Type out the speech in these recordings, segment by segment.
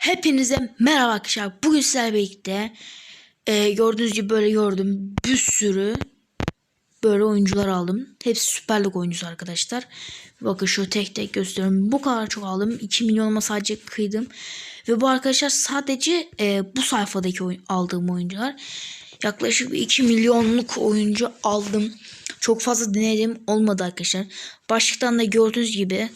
Hepinize merhaba arkadaşlar. Bugün sizlerle birlikte e, gördüğünüz gibi böyle gördüm. Bir sürü böyle oyuncular aldım. Hepsi Süper Lig oyuncusu arkadaşlar. Bakın şu tek tek gösteriyorum. Bu kadar çok aldım. 2 milyonuma sadece kıydım. Ve bu arkadaşlar sadece e, bu sayfadaki oyun, aldığım oyuncular. Yaklaşık 2 milyonluk oyuncu aldım. Çok fazla denedim. Olmadı arkadaşlar. Başlıktan da gördüğünüz gibi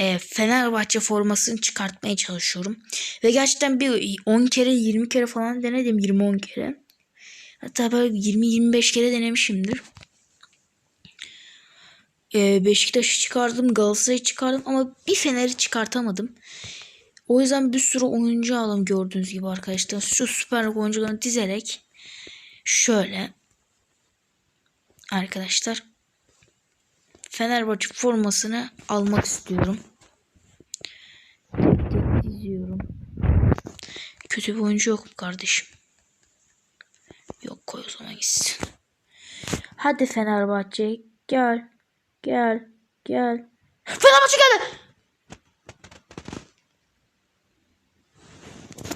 e, Fenerbahçe formasını çıkartmaya çalışıyorum. Ve gerçekten bir 10 kere 20 kere falan denedim. 20-10 kere. Hatta böyle 20-25 kere denemişimdir. E, Beşiktaş'ı çıkardım. Galatasaray'ı çıkardım. Ama bir Fener'i çıkartamadım. O yüzden bir sürü oyuncu aldım gördüğünüz gibi arkadaşlar. Şu süper Lig oyuncularını dizerek şöyle arkadaşlar Fenerbahçe formasını almak istiyorum. Diziyorum. Kötü bir oyuncu yok mu kardeşim? Yok koy o zaman gitsin. Hadi Fenerbahçe gel. Gel. Gel. Fenerbahçe geldi.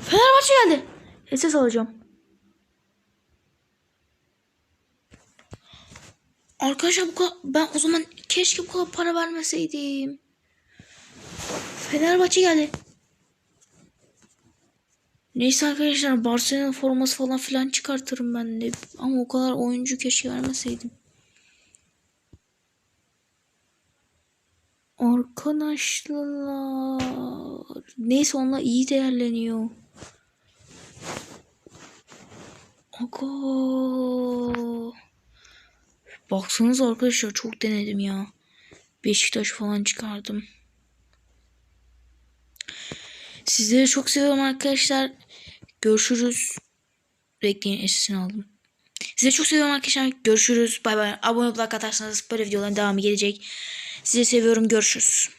Fenerbahçe geldi. SS alacağım. Arkadaşlar bu kadar, ben o zaman keşke bu kadar para vermeseydim. Fenerbahçe geldi. Neyse arkadaşlar Barcelona forması falan filan çıkartırım ben de. Ama o kadar oyuncu keşke vermeseydim. Arkadaşlar. Neyse onlar iyi değerleniyor. Aga. Baksanıza arkadaşlar çok denedim ya. Beşiktaş falan çıkardım. Sizleri çok seviyorum arkadaşlar. Görüşürüz. Bekleyin sesini aldım. Sizi çok seviyorum arkadaşlar. Görüşürüz. Bay bay. Abone olup like atarsanız böyle videoların devamı gelecek. Sizi seviyorum. Görüşürüz.